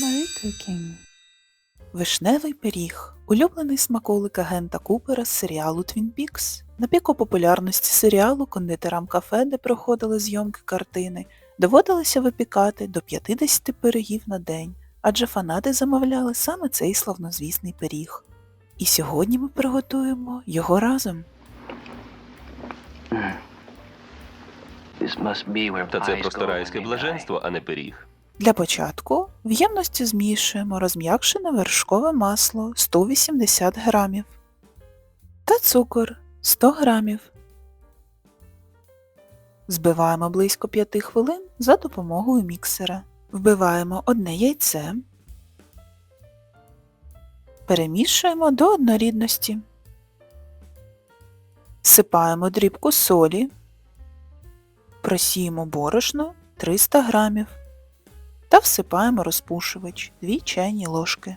Marie Cooking. Вишневий пиріг. Улюблений смаколик агента Купера з серіалу Twin Peaks. На піку популярності серіалу кондитерам кафе, де проходили зйомки картини, доводилося випікати до 50 пирогів на день, адже фанати замовляли саме цей славнозвісний пиріг. І сьогодні ми приготуємо його разом. Та це просто райське блаженство, а не пиріг. Для початку в ємності змішуємо розм'якшене вершкове масло 180 грамів та цукор 100 грамів. Збиваємо близько 5 хвилин за допомогою міксера. Вбиваємо одне яйце. Перемішуємо до однорідності. Всипаємо дрібку солі. Просіємо борошно 300 грамів та всипаємо розпушувач 2 чайні ложки.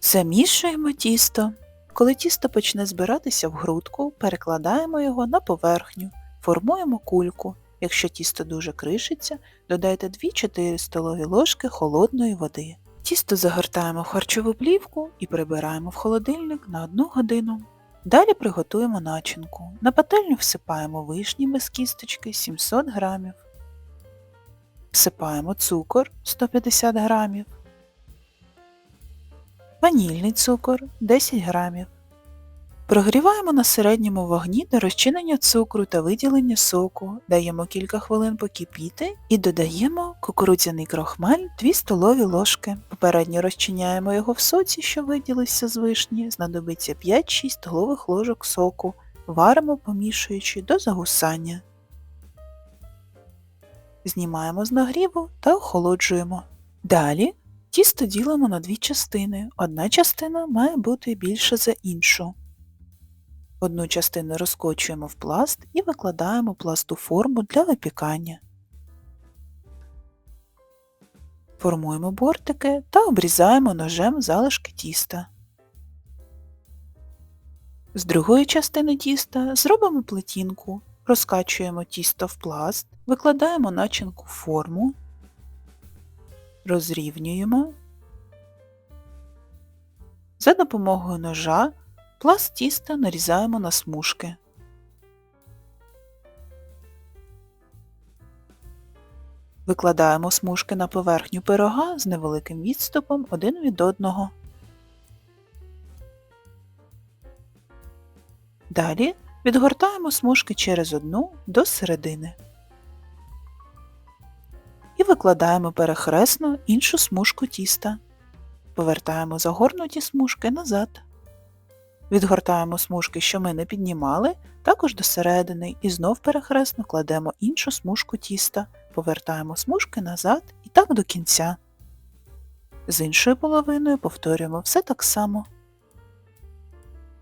Замішуємо тісто. Коли тісто почне збиратися в грудку, перекладаємо його на поверхню, формуємо кульку. Якщо тісто дуже кришиться, додайте 2-4 столові ложки холодної води. Тісто загортаємо в харчову плівку і прибираємо в холодильник на 1 годину. Далі приготуємо начинку. На пательню всипаємо вишні без кісточки 700 грамів. Всипаємо цукор 150 грамів, ванільний цукор 10 грамів. Прогріваємо на середньому вогні до розчинення цукру та виділення соку, даємо кілька хвилин покипіти і додаємо кукурудзяний крохмаль 2 столові ложки. Попередньо розчиняємо його в соці, що виділився з вишні, знадобиться 5-6 столових ложок соку, варимо помішуючи до загусання. Знімаємо з нагріву та охолоджуємо. Далі тісто ділимо на дві частини. Одна частина має бути більша за іншу. Одну частину розкочуємо в пласт і викладаємо пласту форму для випікання. Формуємо бортики та обрізаємо ножем залишки тіста. З другої частини тіста зробимо плетінку, розкачуємо тісто в пласт, викладаємо начинку форму, розрівнюємо. За допомогою ножа пласт тіста нарізаємо на смужки. Викладаємо смужки на поверхню пирога з невеликим відступом один від одного. Далі відгортаємо смужки через одну до середини. Викладаємо перехресно іншу смужку тіста. Повертаємо загорнуті смужки назад. Відгортаємо смужки, що ми не піднімали, також до середини і знов перехресно кладемо іншу смужку тіста, повертаємо смужки назад і так до кінця. З іншою половиною повторюємо все так само.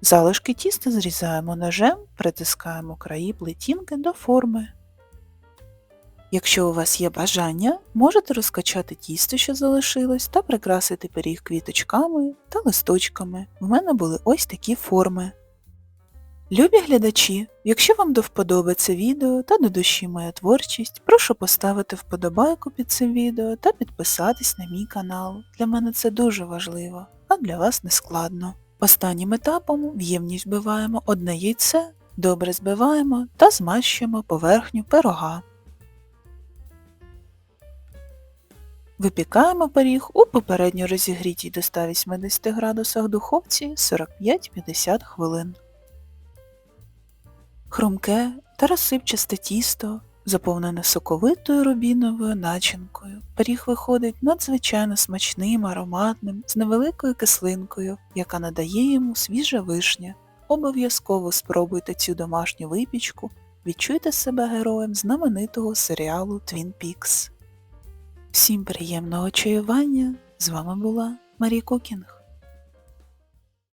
Залишки тіста зрізаємо ножем, притискаємо краї плетінки до форми. Якщо у вас є бажання, можете розкачати тісто, що залишилось, та прикрасити пиріг квіточками та листочками. В мене були ось такі форми. Любі глядачі, якщо вам до вподоби це відео та до душі моя творчість, прошу поставити вподобайку під цим відео та підписатись на мій канал. Для мене це дуже важливо, а для вас не складно. Останнім етапом в ємність вбиваємо одне яйце, добре збиваємо та змащуємо поверхню пирога. Випікаємо пиріг у попередньо розігрітій до 180 градусах духовці 45-50 хвилин. Хрумке та розсипчасте тісто, заповнене соковитою рубіновою начинкою. Пиріг виходить надзвичайно смачним, ароматним, з невеликою кислинкою, яка надає йому свіжа вишня. Обов'язково спробуйте цю домашню випічку, відчуйте себе героєм знаменитого серіалу Twin Peaks. Всім приємного чаювання! З вами була Марія Кукінг.